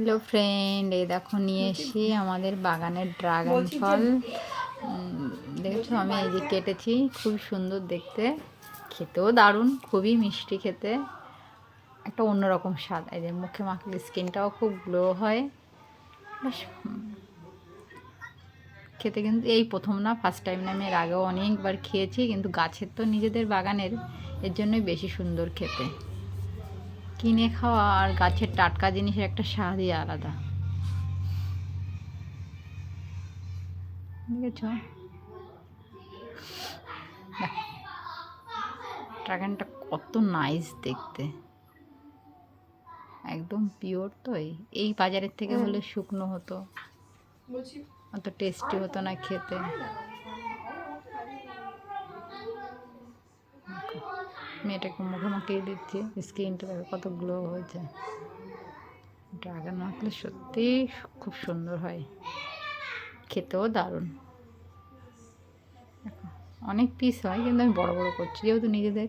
Hello friend এই দেখো নিয়ে এসি আমাদের বাগানের ড্রাগন ফল। দেখছ আমি এই যে কেটেছি খুব সুন্দর দেখতে। খেতেও দারুণ খুবই মিষ্টি খেতে। একটা অন্যরকম স্বাদ। এই যে মুখে মাখলে স্কিনটাও খুব গ্লো হয়। বেশ খেতে কিন্তু এই প্রথম না ফার্স্ট টাইম না আমি এর আগেও অনেকবার খেয়েছি কিন্তু গাছের তো নিজেদের বাগানের এর জন্যই বেশি সুন্দর খেতে। কিনে খাওয়া আর গাছের টাটকা জিনিসের একটা স্বাদই আলাদা। ড্রাগনটা কত নাইস দেখতে। একদম পিওর তো এই। এই বাজারের থেকে হলে শুকনো হতো। অত টেস্টি হতো না খেতে। মেয়েটাকে মুখে মাখিয়ে দিচ্ছি স্কিনটা দেখো কত গ্লো হয়েছে ড্রাগন মাখলে সত্যিই খুব সুন্দর হয়। খেতেও দারুণ। অনেক পিস হয়, কিন্তু আমি বড় বড় করছি যেহেতু নিজেদের।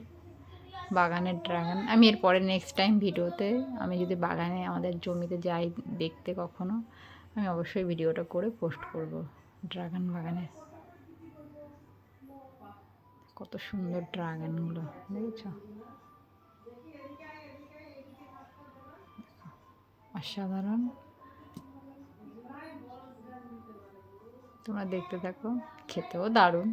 বাগানের ড্রাগন আমি এরপরে নেক্সট টাইম ভিডিওতে আমি যদি বাগানে আমাদের জমিতে যাই দেখতে কখনো, আমি অবশ্যই ভিডিওটা করে পোস্ট করব ড্রাগন বাগানে কত সুন্দর ড্রাগনগুলো দেখেছ? অসাধারণ। তোমরা দেখতে থাকো খেতেও দারুণ।